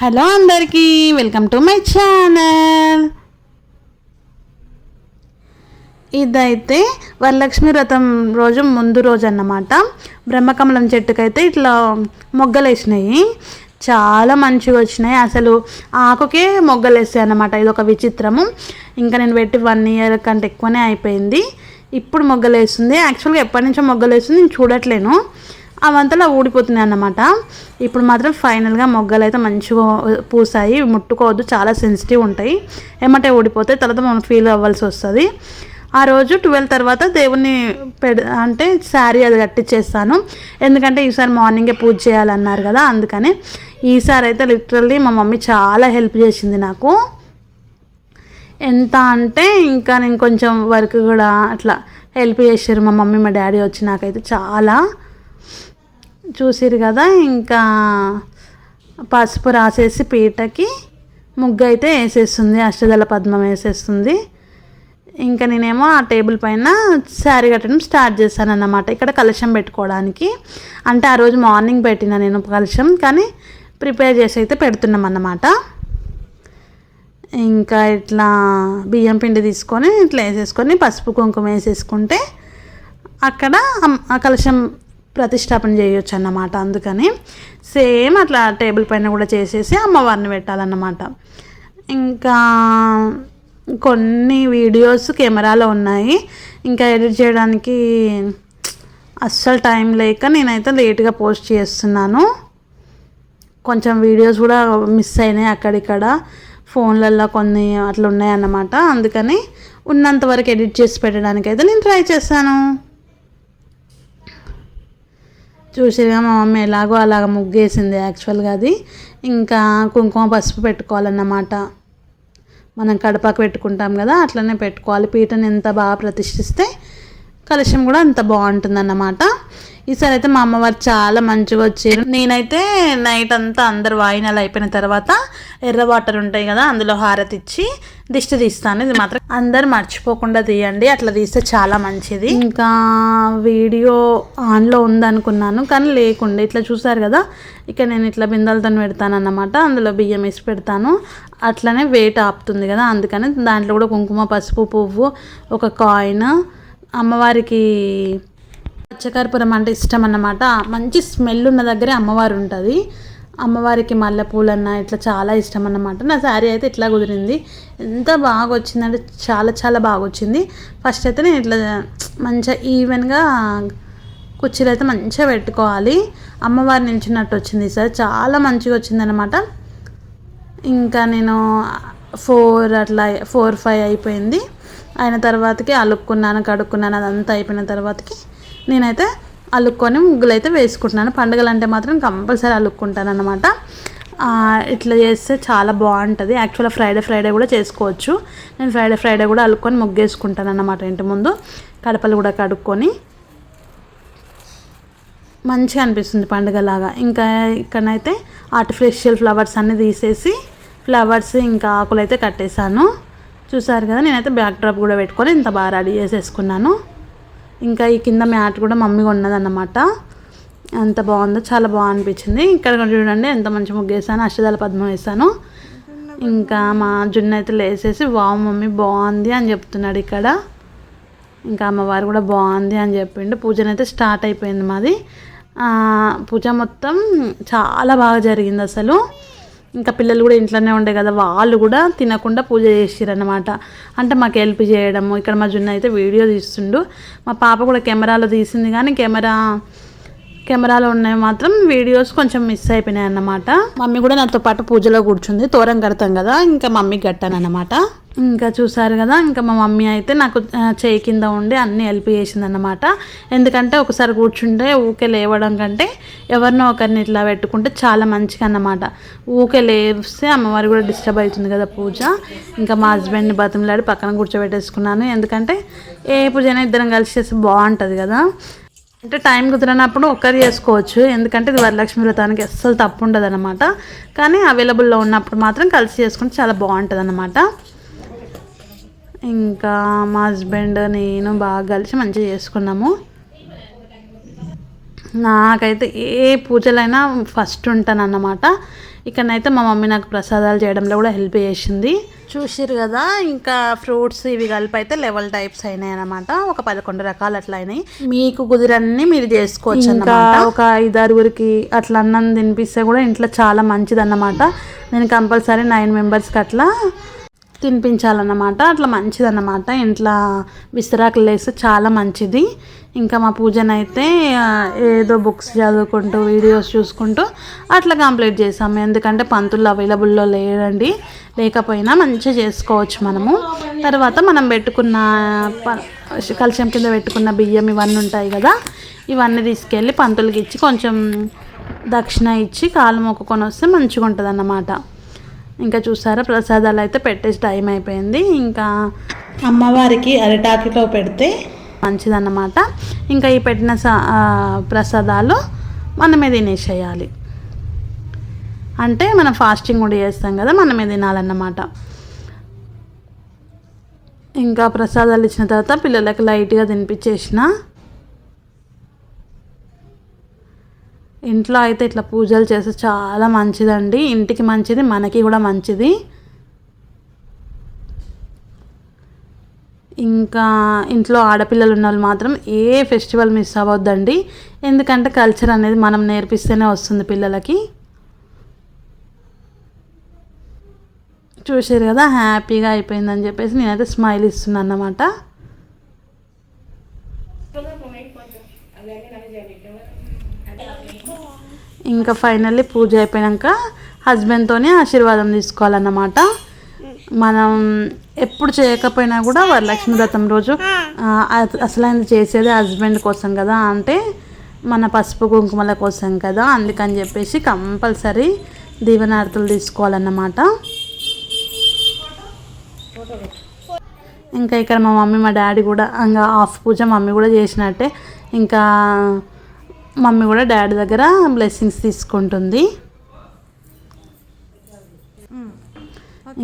Hello అందరికీ welcome to my channel. ఇదైతే వరలక్ష్మి వ్రతం రోజు ముందు రోజు అన్నమాట బ్రహ్మకమలం చెట్టుకైతే ఇట్లా మొగ్గలు వేసినాయి చాలా మంచిగా వచ్చినాయి. అసలు ఆకుకే మొగ్గలు వేస్తాయి అన్నమాట. ఇది ఒక విచిత్రము. ఇంకా నేను పెట్టి వన్ ఇయర్ కంటే ఎక్కువనే అయిపోయింది. ఇప్పుడు మొగ్గలు వేస్తుంది యాక్చువల్గా ఎప్పటి నుంచో మొగ్గలు వేస్తుంది నేను చూడట్లేను. అవంతలా ఊడిపోతున్నాయి అన్నమాట. ఇప్పుడు మాత్రం ఫైనల్గా మొగ్గలు అయితే మంచిగా పూసాయి. ముట్టుకోవద్దు చాలా సెన్సిటివ్ ఉంటాయి. ఏమంటే ఊడిపోతే తర్వాత మనం ఫీల్ అవ్వాల్సి వస్తుంది. ఆ రోజు ట్వెల్వ్ తర్వాత దేవుణ్ణి పెడ అంటే శారీ అది కట్టించేస్తాను ఎందుకంటే ఈసారి మార్నింగే పూజ చేయాలన్నారు కదా అందుకని ఈసారి అయితే లిటరల్లీ మా మమ్మీ చాలా హెల్ప్ చేసింది నాకు. ఎంత అంటే ఇంకా నేను కొంచెం వర్క్ కూడా అట్లా హెల్ప్ చేశారు మా మమ్మీ మా డాడీ వచ్చి నాకైతే చాలా. చూసిరు కదా ఇంకా పసుపు రాసేసి పీటకి ముగ్గు అయితే వేసేస్తుంది అష్టదళ పద్మం వేసేస్తుంది. ఇంకా నేనేమో ఆ టేబుల్ పైన శారీ కట్టడం స్టార్ట్ చేశాను అన్నమాట ఇక్కడ కలశం పెట్టుకోవడానికి. అంటే ఆ రోజు మార్నింగ్ పెట్టిన నేను కలశం కానీ ప్రిపేర్ చేసి అయితే పెడుతున్నాం అన్నమాట ఇంకా ఇట్లా బియ్యం పిండి తీసుకొని ఇట్లా వేసేసుకొని పసుపు కుంకుమ వేసేసుకుంటే అక్కడ ఆ కలశం ప్రతిష్టాపన చేయొచ్చు అన్నమాట అందుకని సేమ్ అట్లా టేబుల్ పైన కూడా చేసేసి అమ్మవారిని పెట్టాలన్నమాట. ఇంకా కొన్ని వీడియోస్ కెమెరాలో ఉన్నాయి. ఇంకా ఎడిట్ చేయడానికి అస్సలు టైం లేక నేనైతే లేట్గా పోస్ట్ చేస్తున్నాను. కొంచెం వీడియోస్ కూడా మిస్ అయినాయి అక్కడిక్కడ. ఫోన్లలో కొన్ని అట్లా ఉన్నాయన్నమాట అందుకని ఉన్నంత వరకు ఎడిట్ చేసి పెట్టడానికి అయితే నేను ట్రై చేశాను చూసిగా మా మమ్మీ ఎలాగో అలాగ ముగ్గేసింది యాక్చువల్గా అది. ఇంకా కుంకుమ పసుపు పెట్టుకోవాలన్నమాట. మనం కడపకు పెట్టుకుంటాం కదా అట్లనే పెట్టుకోవాలి. పీటను ఎంత బాగా ప్రతిష్ఠిస్తే కలుష్యం కూడా అంత బాగుంటుంది అన్నమాట ఈసారి అయితే మా అమ్మవారు చాలా మంచిగా వచ్చారు. నేనైతే నైట్ అంతా అందరు వాయినాలు అయిపోయిన తర్వాత ఎర్ర వాటర్ ఉంటాయి కదా అందులో హారతి ఇచ్చి దిష్టి తీస్తాను. ఇది మాత్రం అందరు మర్చిపోకుండా తీయండి అట్లా తీస్తే చాలా మంచిది. ఇంకా వీడియో ఆన్లో ఉందనుకున్నాను కానీ లేకుండే. ఇట్లా చూసారు కదా ఇక నేను ఇట్లా బిందెలతో పెడతాను అన్నమాట అందులో బియ్యం వేసి పెడతాను. అట్లనే వెయిట్ ఆపుతుంది కదా అందుకని దాంట్లో కూడా కుంకుమ పసుపు పువ్వు ఒక కాయిన్ అమ్మవారికి పచ్చకర్పూరం అంటే ఇష్టం అన్నమాట. మంచి స్మెల్ ఉన్న దగ్గరే అమ్మవారు ఉంటుంది. అమ్మవారికి మల్లెపూలన్న ఇట్లా చాలా ఇష్టం అన్నమాట. నా శారీ అయితే ఇట్లా కుదిరింది. ఎంత బాగా వచ్చిందంటే చాలా చాలా బాగా వచ్చింది ఫస్ట్ అయితే నేను ఇట్లా మంచిగా ఈవెన్గా కుర్చీలు అయితే మంచిగా పెట్టుకోవాలి. అమ్మవారు నిల్చున్నట్టు వచ్చింది సార్. చాలా మంచిగా వచ్చిందనమాట ఇంకా నేను ఫోర్ అట్లా ఫోర్ ఫైవ్ అయిపోయింది. అయిన తర్వాతకి అలుక్కున్నాను కడుక్కున్నాను అదంతా అయిపోయిన తర్వాతకి నేనైతే అలుక్కొని ముగ్గులు అయితే వేసుకుంటున్నాను. పండుగలు అంటే మాత్రం కంపల్సరీ అలుక్కుంటాను అనమాట ఇట్లా చేస్తే చాలా బాగుంటుంది. యాక్చువల్గా ఫ్రైడే ఫ్రైడే కూడా చేసుకోవచ్చు. నేను ఫ్రైడే ఫ్రైడే కూడా అలుక్కొని ముగ్గు వేసుకుంటాను అన్నమాట ఇంటి ముందు. కడపలు కూడా కడుక్కొని. మంచిగా అనిపిస్తుంది పండుగలాగా. ఇంకా ఇక్కడనైతే ఆర్టిఫిషియల్ ఫ్లవర్స్ అన్నీ తీసేసి ఫ్లవర్స్ ఇంకా ఆకులు అయితే కట్టేశాను. చూసారు కదా నేనైతే బ్యాక్ డ్రాప్ కూడా పెట్టుకొని ఇంత బాగా రెడీ చేసేసుకున్నాను. ఇంకా ఈ కింద మ్యాట్ కూడా మమ్మీ ఉన్నదన్నమాట ఎంత బాగుందో చాలా బాగా అనిపించింది ఇక్కడ చూడండి ఎంత మంచి ముగ్గు వేసాను. అష్టదళ పద్మం వేసాను. ఇంకా మా జున్ను అయితే లేసేసి వావ్ మమ్మీ బాగుంది అని చెప్తున్నాడు ఇక్కడ. ఇంకా అమ్మవారు కూడా బాగుంది అని చెప్పిండు. పూజనైతే స్టార్ట్ అయిపోయింది మాది. పూజ మొత్తం చాలా బాగా జరిగింది అసలు. ఇంకా పిల్లలు కూడా ఇంట్లోనే ఉండే కదా వాళ్ళు కూడా తినకుండా పూజ చేసిరన్నమాట. అంటే మాకు హెల్ప్ చేయడము ఇక్కడ మా జున్న అయితే వీడియో తీస్తుండు. మా పాప కూడా కెమెరాలో తీసింది కానీ కెమెరా కెమెరాలో ఉన్నాయి మాత్రం వీడియోస్ కొంచెం మిస్ అయిపోయినాయి అన్నమాట మమ్మీ కూడా నాతో పాటు పూజలో కూర్చుంది తోరం కడతాం కదా ఇంకా మమ్మీ కట్టాను అన్నమాట ఇంకా చూసారు కదా ఇంకా మా మమ్మీ అయితే నాకు చేయి కింద ఉండి అన్ని హెల్ప్ చేసింది అన్నమాట ఎందుకంటే ఒకసారి కూర్చుంటే ఊకే లేవడం కంటే ఎవరినో ఒకరిని ఇట్లా పెట్టుకుంటే చాలా మంచిగా అన్నమాట ఊకే లేస్తే అమ్మవారి కూడా డిస్టర్బ్ అవుతుంది కదా పూజ. ఇంకా మా హస్బెండ్ని బతిమలాడి పక్కన కూర్చోబెట్టేసుకున్నాను. ఎందుకంటే ఏ పూజ అయినా ఇద్దరం కలిసి చేస్తే బాగుంటుంది కదా. అంటే టైం కుదిరినప్పుడు ఒక్కరు చేసుకోవచ్చు. ఎందుకంటే ఇది వరలక్ష్మి వ్రతానికి అస్సలు తప్పు ఉండదు అనమాట కానీ అవైలబుల్లో ఉన్నప్పుడు మాత్రం కలిసి చేసుకుంటే చాలా బాగుంటుంది అనమాట ఇంకా మా హస్బెండ్ నేను బాగా కలిసి మంచిగా చేసుకున్నాము. నాకైతే ఏ పూజలైనా ఫస్ట్ ఉంటాను అన్నమాట ఇక్కడనైతే మా మమ్మీ నాకు ప్రసాదాలు చేయడంలో కూడా హెల్ప్ చేసింది. చూసిరు కదా ఇంకా ఫ్రూట్స్ ఇవి కలిపి అయితే లెవెల్ టైప్స్ అయినాయి అనమాట ఒక పదకొండు రకాలు అట్లా అయినాయి మీకు కుదిరన్ని మీరు చేసుకోవచ్చు ఇంకా ఒక ఐదారుగురికి అట్లా అన్నం తినిపిస్తే కూడా ఇంట్లో చాలా మంచిది అన్నమాట నేను కంపల్సరీ నైన్ మెంబర్స్కి అట్లా తినిపించాలన్నమాట. అట్లా మంచిదన్నమాట. ఇంట్లో విసిరాకులు లేస్తే చాలా మంచిది. ఇంకా మా పూజనైతే ఏదో బుక్స్ చదువుకుంటూ వీడియోస్ చూసుకుంటూ అట్లా కంప్లీట్ చేసాము ఎందుకంటే పంతులు అవైలబుల్లో లేరండి. లేకపోయినా మంచిగా చేసుకోవచ్చు మనము. తర్వాత మనం పెట్టుకున్న ప- కింద పెట్టుకున్న బియ్యం ఇవన్నీ ఉంటాయి కదా. ఇవన్నీ తీసుకెళ్ళి పంతులకి ఇచ్చి కొంచెం దక్షిణ ఇచ్చి కాలు మొక్కుకొని వస్తే మంచిగా ఉంటుంది అన్నమాట ఇంకా చూసారా? ప్రసాదాలు అయితే పెట్టేసి టైం అయిపోయింది. ఇంకా అమ్మవారికి అరిటాకులో పెడితే మంచిదన్నమాట. ఇంకా ఈ పెట్టిన ప్రసాదాలు మనమే తినేసేయాలి. అంటే మనం ఫాస్టింగ్ కూడా చేస్తాం కదా మనమే తినాలన్నమాట. ఇంకా ప్రసాదాలు ఇచ్చిన తర్వాత పిల్లలకి లైట్గా తినిపించేసిన. ఇంట్లో అయితే ఇట్లా పూజలు చేస్తే చాలా మంచిదండి. ఇంటికి మంచిది మనకి కూడా మంచిది. ఇంకా ఇంట్లో ఆడపిల్లలు ఉన్న వాళ్ళు మాత్రం ఏ ఫెస్టివల్ మిస్ అవ్వద్దండి. ఎందుకంటే కల్చర్ అనేది మనం నేర్పిస్తేనే వస్తుంది పిల్లలకి. చూసారు కదా హ్యాపీగా అయిపోయిందని చెప్పేసి నేనైతే స్మైల్ ఇస్తున్నాను అన్నమాట. ఇంకా ఫైనల్లీ పూజ అయిపోయాక హస్బెండ్తోనే ఆశీర్వాదం తీసుకోవాలన్నమాట. మనం ఎప్పుడు చేయకపోయినా కూడా వరలక్ష్మి వ్రతం రోజు ఆ, అస- అసలైనది చేసేది హస్బెండ్ కోసం కదా అంటే మన పసుపు కుంకుమల కోసం కదా. అందుకని చెప్పేసి కంపల్సరీ దీవెనార్థులు తీసుకోవాలన్నమాట. ఇంకా ఇక్కడ మా మమ్మీ మా డాడీ కూడా ఇంకా హాఫ్ పూజ మమ్మీ కూడా చేసినట్టే. ఇంకా మమ్మీ కూడా డాడీ దగ్గర బ్లెస్సింగ్స్ తీసుకుంటుంది.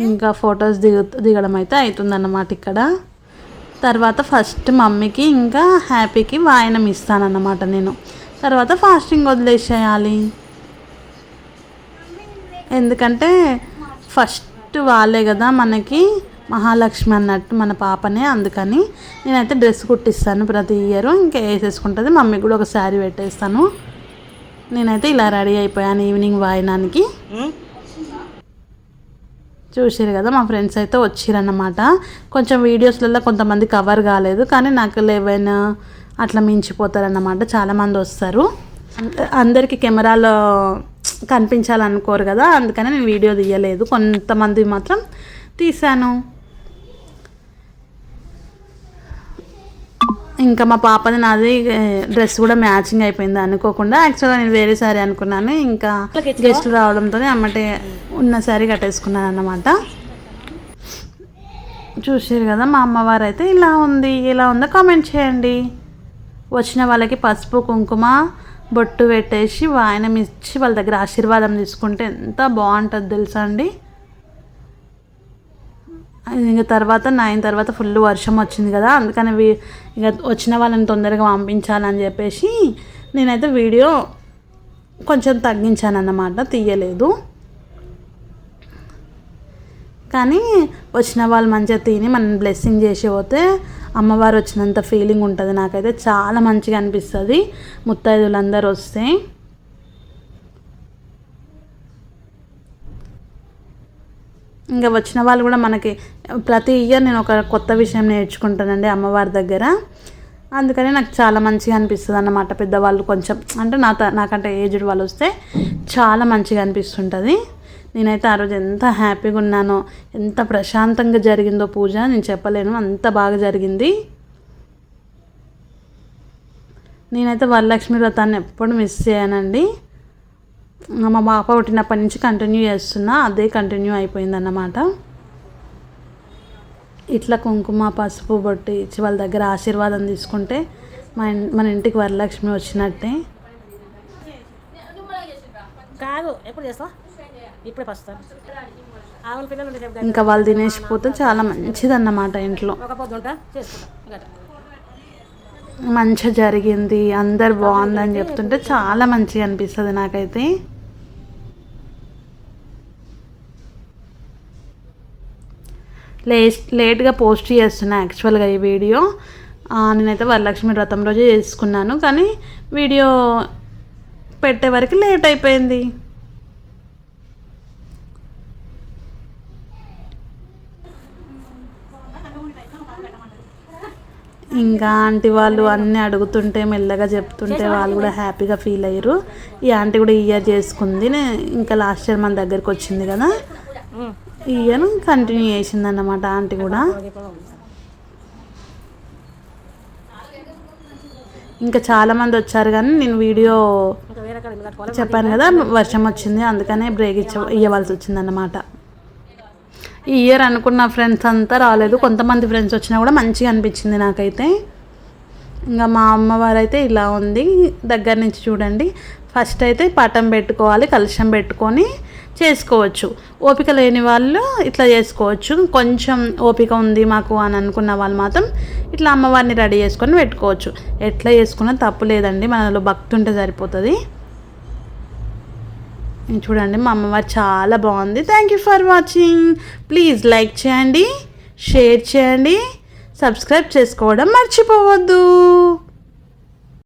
ఇంకా ఫొటోస్ దిగు దిగడం అయితే అవుతుందన్నమాట ఇక్కడ. తర్వాత ఫస్ట్ మమ్మీకి ఇంకా హ్యాపీకి వాయనం ఇస్తానన్నమాట నేను. తర్వాత ఫాస్టింగ్ వదిలేసేయాలి. ఎందుకంటే ఫస్ట్ వాళ్ళే కదా మనకి మహాలక్ష్మి అన్నట్టు మన పాపనే అందుకని నేనైతే డ్రెస్ కుట్టిస్తాను ప్రతి ఇయర్. ఇంకా వేసేసుకుంటుంది. మమ్మీ కూడా ఒక శారీ పెట్టేస్తాను. నేనైతే ఇలా రెడీ అయిపోయాను ఈవినింగ్ వాయనానికి. చూసారు కదా మా ఫ్రెండ్స్ అయితే వచ్చిరన్నమాట కొంచెం వీడియోస్లలో కొంతమంది కవర్ కాలేదు కానీ నాకు లెవెన్ అట్లా మించిపోతారన్నమాట. చాలామంది వస్తారు. అంద- అందరికీ కెమెరాలో కనిపించాలనుకోరు కదా అందుకని నేను వీడియో తీయలేదు. కొంతమంది మాత్రం తీశాను. ఇంకా మా పాపది నాది డ్రెస్ కూడా మ్యాచింగ్ అయిపోయింది. అనుకోకుండా యాక్చువల్గా నేను వేరే సారీ అనుకున్నాను. ఇంకా గెస్ట్లు రావడంతో అమ్మటే ఉన్న సారీ కట్టేసుకున్నాను అన్నమాట. చూసారు కదా మా అమ్మవారు అయితే ఇలా ఉంది ఇలా ఉందో? కామెంట్ చేయండి. వచ్చిన వాళ్ళకి పసుపు కుంకుమ బొట్టు పెట్టేసి వాయనం ఇచ్చి వాళ్ళ దగ్గర ఆశీర్వాదం తీసుకుంటే ఎంత బాగుంటుంది తెలుసా అండి? ఇంకా తర్వాత నైన్ తర్వాత ఫుల్ వర్షం వచ్చింది కదా అందుకని వీ- ఇక వచ్చిన వాళ్ళని తొందరగా పంపించాలని చెప్పేసి నేనైతే వీడియో కొంచెం తగ్గించాను అన్నమాట తీయలేదు. కానీ వచ్చిన వాళ్ళు మంచిగా తిని మనం బ్లెస్సింగ్ చేసి పోతే అమ్మవారు వచ్చినంత ఫీలింగ్ ఉంటుంది. నాకైతే చాలా మంచిగా అనిపిస్తుంది. ముత్తైదులందరూ వస్తే. ఇంకా వచ్చిన వాళ్ళు కూడా మనకి ప్రతి ఇయర్ నేను ఒక కొత్త విషయం నేర్చుకుంటానండి అమ్మవారి దగ్గర. అందుకని నాకు చాలా మంచిగా అనిపిస్తుంది అన్నమాట. పెద్దవాళ్ళు కొంచెం అంటే నా త- నాకంటే ఏజ్డ్ వాళ్ళు వస్తే చాలా మంచిగా అనిపిస్తుంటుంది. నేనైతే ఆ రోజు ఎంత హ్యాపీగా ఉన్నానో ఎంత ప్రశాంతంగా జరిగిందో పూజ నేను చెప్పలేను అంత బాగా జరిగింది. నేనైతే వరలక్ష్మి వ్రతాన్ని ఎప్పుడు మిస్ చేయనండి. మా పాప పుట్టినప్పటి నుంచి కంటిన్యూ చేస్తున్నా అదే కంటిన్యూ అయిపోయిందన్నమాట. ఇట్లా కుంకుమ పసుపు బొట్టి ఇచ్చి వాళ్ళ దగ్గర ఆశీర్వాదం తీసుకుంటే మన మన ఇంటికి వరలక్ష్మి వచ్చినట్టే. కాదు ఎప్పుడు చేస్తావు? ఇప్పుడే పస్తాను రేపు ఇంకా వాళ్ళు తినేసిపోతే చాలా మంచిదన్నమాట ఇంట్లో. మంచిగా జరిగింది అందరు బాగుందని చెప్తుంటే చాలా మంచిగా అనిపిస్తుంది నాకైతే. లేట్ లేట్గా పోస్ట్ చేస్తున్నా యాక్చువల్గా ఈ వీడియో. నేనైతే వరలక్ష్మి వ్రతం రోజే చేసుకున్నాను కానీ వీడియో పెట్టే వరకు లేట్ అయిపోయింది. ఇంకా ఆంటీ వాళ్ళు అన్నీ అడుగుతుంటే మెల్లగా చెప్తుంటే వాళ్ళు కూడా హ్యాపీగా ఫీల్ అయ్యారు. ఈ ఆంటీ కూడా ఈ ఇయర్ చేసుకుంది నే- ఇంకా లాస్ట్ ఇయర్ మన దగ్గరికి వచ్చింది కదా. ఇయర్ కంటిన్యూ చేసింది అన్నమాట ఆంటీ కూడా. ఇంకా చాలా మంది వచ్చారు కానీ నేను వీడియో చెప్పాను కదా వర్షం వచ్చింది అందుకనే బ్రేక్ ఇచ్చ ఇవ్వాల్సి వచ్చింది అన్నమాట ఈ ఇయర్ అనుకున్న ఫ్రెండ్స్ అంతా రాలేదు. కొంతమంది ఫ్రెండ్స్ వచ్చినా కూడా మంచిగా అనిపించింది నాకైతే. ఇంకా మా అమ్మవారు అయితే ఇలా ఉంది. దగ్గర నుంచి చూడండి. ఫస్ట్ అయితే పటం పెట్టుకోవాలి కలుషం పెట్టుకొని చేసుకోవచ్చు. ఓపిక లేని వాళ్ళు ఇట్లా చేసుకోవచ్చు. కొంచెం ఓపిక ఉంది మాకు అని అనుకున్న వాళ్ళు మాత్రం ఇట్లా అమ్మవారిని రెడీ చేసుకొని పెట్టుకోవచ్చు. ఎట్లా చేసుకున్నా తప్పు లేదండి. మనలో భక్తి ఉంటే సరిపోతుంది. చూడండి మా అమ్మవారు చాలా బాగుంది. Thank you for watching please like చేయండి షేర్ చేయండి సబ్స్క్రైబ్ చేసుకోవడం మర్చిపోవద్దు.